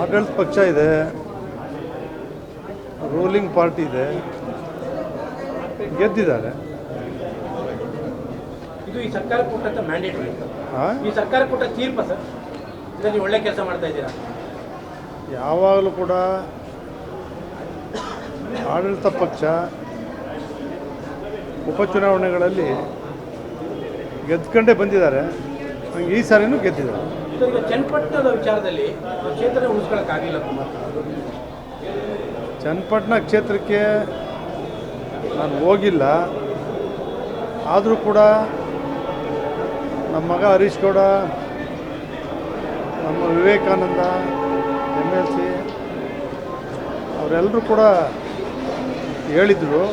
ಆಡಳಿತ ಪಕ್ಷ ಇದೆ. ರೂಲಿಂಗ್ ಪಾರ್ಟಿ ಇದೆ. ಗೆದ್ದಿದ್ದಾರೆ. ಇದು ಈ ಸರ್ಕಾರ ಕೊಟ್ಟಂತ ಮ್ಯಾಂಡೇಟ್? ಈ ಸರ್ಕಾರ ಕೊಟ್ಟ ತೀರ್ಪ ಸರ್? ಇದರಲ್ಲಿ ಒಳ್ಳೆ ಕೆಲಸ ಮಾಡ್ತಾ ಇದ್ದೀರಾ? ಯಾವಾಗಲೂ ಕೂಡ ಆಡಳಿತ ಪಕ್ಷ ಉಪಚುನಾವಣೆಗಳಲ್ಲಿ ಗೆದ್ಕೊಂಡೇ ಬಂದಿದ್ದಾರೆ. ಈ ಸಾರಿನೂ ಗೆದ್ದಿದ್ದಾರೆ. ಸರ್, ಈಗ ಚನ್ನಪಟ್ಟಣದ ವಿಚಾರದಲ್ಲಿ ಕ್ಷೇತ್ರ ಉಳಿಸ್ಕೊಳಕ್ಕಾಗಿಲ್ಲ ಕುಮಾರ್ ಚನ್ನಪಟ್ಟಣ ಕ್ಷೇತ್ರಕ್ಕೆ ನಾನು ಹೋಗಿಲ್ಲ. ಆದರೂ ಕೂಡ ನಮ್ಮ ಮಗ ಹರೀಶ್ ಗೌಡ ನಮ್ಮ ವಿವೇಕಾನಂದ ಎಂ ಎಲ್ ಸಿ ಅವರೆಲ್ಲರೂ ಕೂಡ ಹೇಳಿದರು.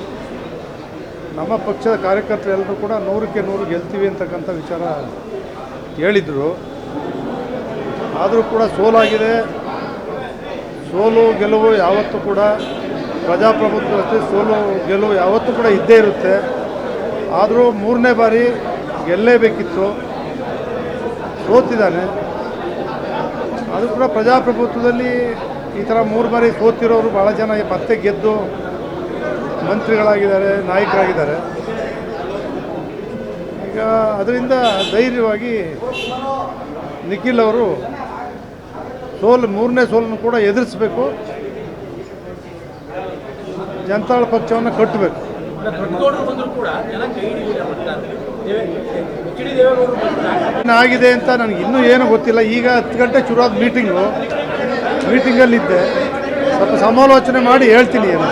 ನಮ್ಮ ಪಕ್ಷದ ಕಾರ್ಯಕರ್ತರೆಲ್ಲರೂ ಕೂಡ ನೂರಕ್ಕೆ ನೂರು ಗೆಲ್ತೀವಿ ಅಂತಕ್ಕಂಥ ವಿಚಾರ ಹೇಳಿದರು. ಆದರೂ ಕೂಡ ಸೋಲಾಗಿದೆ. ಸೋಲು, ಗೆಲುವು ಯಾವತ್ತೂ ಕೂಡ ಪ್ರಜಾಪ್ರಭುತ್ವದಲ್ಲಿ ಸೋಲು, ಗೆಲುವು ಯಾವತ್ತೂ ಕೂಡ ಇದ್ದೇ ಇರುತ್ತೆ. ಆದರೂ ಮೂರನೇ ಬಾರಿ ಗೆಲ್ಲೇಬೇಕಿತ್ತು ಸೋತಿದ್ದಾನೆ. ಅದು ಕೂಡ ಪ್ರಜಾಪ್ರಭುತ್ವದಲ್ಲಿ ಈ ಥರ ಮೂರು ಬಾರಿ ಸೋತಿರೋರು ಭಾಳ ಜನ ಮತ್ತೆ ಗೆದ್ದು ಮಂತ್ರಿಗಳಾಗಿದ್ದಾರೆ, ನಾಯಕರಾಗಿದ್ದಾರೆ. ಈಗ ಅದರಿಂದ ಧೈರ್ಯವಾಗಿ ನಿಖಿಲ್ ಅವರು ಸೋಲು ಮೂರನೇ ಸೋಲನ್ನು ಕೂಡ ಎದುರಿಸಬೇಕು. ಜನತಾಳ ಪಕ್ಷವನ್ನು ಕಟ್ಟಬೇಕು. ಏನಾಗಿದೆ ಅಂತ ನನಗೆ ಇನ್ನೂ ಏನೂ ಗೊತ್ತಿಲ್ಲ. ಈಗ ಹತ್ತು ಗಂಟೆ ಶುರುವಾದ ಮೀಟಿಂಗು ಮೀಟಿಂಗಲ್ಲಿದ್ದೆ ಸ್ವಲ್ಪ ಸಮಾಲೋಚನೆ ಮಾಡಿ ಹೇಳ್ತೀನಿ ಏನು.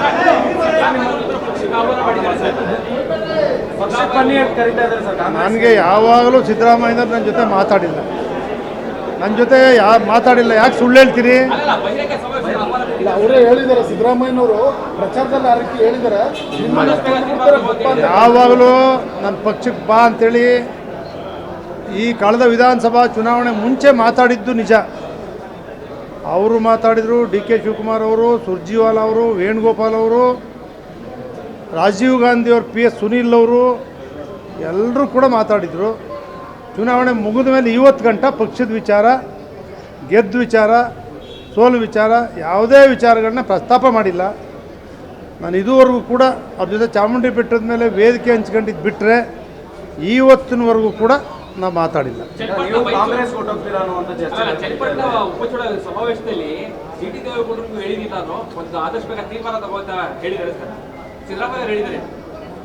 ನನಗೆ ಯಾವಾಗಲೂ ಸಿದ್ದರಾಮಯ್ಯ ನನ್ನ ಜೊತೆ ಮಾತಾಡಿಲ್ಲ. ನನ್ನ ಜೊತೆ ಯಾ ಮಾತಾಡಿಲ್ಲ ಯಾಕೆ ಸುಳ್ಳು ಹೇಳ್ತೀರಿ? ಇಲ್ಲ. ಅವರೇ ಹೇಳಿದ್ದಾರೆ ಸಿದ್ದರಾಮಯ್ಯನವರು ಪ್ರಚಾರದಲ್ಲಿ ಆ ರೀತಿ ಹೇಳಿದ್ದಾರೆ. ನಿಮ್ಮನ್ನ ಕೊಂದ್ಬಿಡ್ತಾರೆ ಗೊತ್ತಾ ಅಂತ. ಯಾವಾಗಲೂ ನನ್ನ ಪಕ್ಷಕ್ಕೆ ಬಾ ಅಂತೇಳಿ ಈ ಕಳೆದ ವಿಧಾನಸಭಾ ಚುನಾವಣೆ ಮುಂಚೆ ಮಾತಾಡಿದ್ದು ನಿಜ. ಅವರು ಮಾತಾಡಿದರು ಡಿ ಕೆ ಶಿವಕುಮಾರ್ ಅವರು ಸುರ್ಜಿವಾಲ್ ಅವರು ವೇಣುಗೋಪಾಲ್ ಅವರು ರಾಜೀವ್ ಗಾಂಧಿ ಅವರು ಪಿ ಎಸ್ ಸುನೀಲ್ ಅವರು ಎಲ್ಲರೂ ಕೂಡ ಮಾತಾಡಿದರು. ಚುನಾವಣೆ ಮುಗಿದ ಮೇಲೆ ಇವತ್ತು ಗಂಟ ಪಕ್ಷದ ವಿಚಾರ ಗೆದ್ದ ವಿಚಾರ ಸೋಲು ವಿಚಾರ ಯಾವುದೇ ವಿಚಾರಗಳನ್ನ ಪ್ರಸ್ತಾಪ ಮಾಡಿಲ್ಲ. ನಾನು ಇದುವರೆಗೂ ಕೂಡ ಅವ್ರ ಜೊತೆ ಚಾಮುಂಡಿ ಬೆಟ್ಟದ ಮೇಲೆ ವೇದಿಕೆ ಹಂಚ್ಕೊಂಡಿದ್ದು ಬಿಟ್ಟರೆ ಇವತ್ತಿನವರೆಗೂ ಕೂಡ ನಾವು ಮಾತಾಡಿಲ್ಲ. ಸಮಾವೇಶದಲ್ಲಿ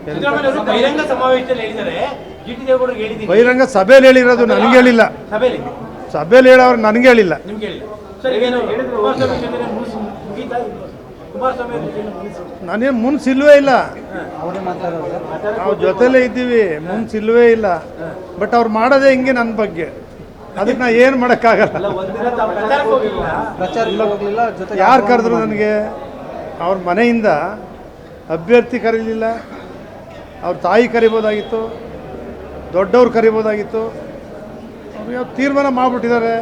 ಬಹಿರಂಗ ಸಮಾವೇಶದಲ್ಲಿ ಸಭೆಯಲ್ಲಿ ಹೇಳಿರೋದು ನನಗೆ ಹೇಳಿಲ್ಲ. ಸಭೆಯಲ್ಲಿ. ಹೇಳೋರು ನನಗೆ ಹೇಳಿಲ್ಲ. ನನಗೆ ನಾನೇನು ಮುನ್ಸಿಲ್ವೇ ಇಲ್ಲ. ನಾವು ಜೊತೆಲೇ ಇದ್ದೀವಿ. ಮುನ್ಸಿಲ್ವೇ ಇಲ್ಲ. ಬಟ್ ಅವ್ರು ಮಾಡೋದೇ ಹಿಂಗೆ ನನ್ನ ಬಗ್ಗೆ. ಅದಕ್ಕೆ ನಾ ಏನು ಮಾಡೋಕ್ಕಾಗಲ್ಲ. ಅಲ್ಲ ಒಂದಿನ ತಾವು ಪ್ರಚಾರಕ್ಕೆ ಹೋಗಿಲ್ಲ. ಯಾರು ಕರೆದ್ರು ನನಗೆ? ಅವ್ರ ಮನೆಯಿಂದ ಅಭ್ಯರ್ಥಿ ಕರೀಲಿಲ್ಲ. ಅವ್ರ ತಾಯಿ ಕರಿಬೋದಾಗಿತ್ತು ದೊಡ್ಡವ್ರು ಕರಿಬೋದಾಗಿತ್ತು. ಅವ್ರು ಯಾವ ತೀರ್ಮಾನ ಮಾಡಿಬಿಟ್ಟಿದ್ದಾರೆ.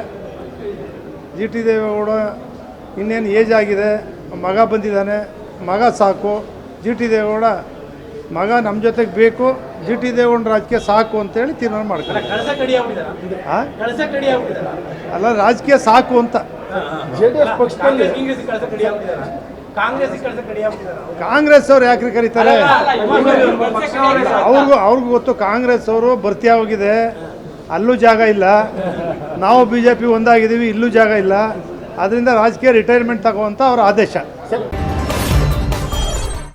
ಜಿ ಟಿ ದೇವೇಗೌಡ ಇನ್ನೇನು ಏಜ್ ಆಗಿದೆ ಮಗ ಬಂದಿದ್ದಾನೆ ಮಗ ಸಾಕು. ಜಿ ಟಿ ದೇವೇಗೌಡ ಮಗ ನಮ್ಮ ಜೊತೆಗೆ ಬೇಕು ಜಿ ಟಿ ದೇವೇಗೌಡ ರಾಜಕೀಯ ಸಾಕು ಅಂತೇಳಿ ತೀರ್ಮಾನ ಮಾಡ್ತಾರೆ ಅಲ್ಲ ರಾಜಕೀಯ ಸಾಕು ಅಂತ. ಜೆ ಡಿ ಎಸ್ ಪಕ್ಷದಲ್ಲಿ ಕಾಂಗ್ರೆಸ್ ಅವ್ರು ಯಾಕ್ರಿ ಕರೀತಾರೆ? ಅವ್ರಿಗೂ ಅವ್ರಿಗೂ ಗೊತ್ತು ಕಾಂಗ್ರೆಸ್ ಅವರು ಭರ್ತಿ ಆಗಿದೆ ಅಲ್ಲೂ ಜಾಗ ಇಲ್ಲ. ನಾವು ಬಿ ಜೆ ಪಿ ಒಂದಾಗಿದ್ದೀವಿ ಇಲ್ಲೂ ಜಾಗ ಇಲ್ಲ. ಅದರಿಂದ ರಾಜಕೀಯ ರಿಟೈರ್ಮೆಂಟ್ ತಗೋವಂಥ ಅವ್ರ ಆದೇಶ.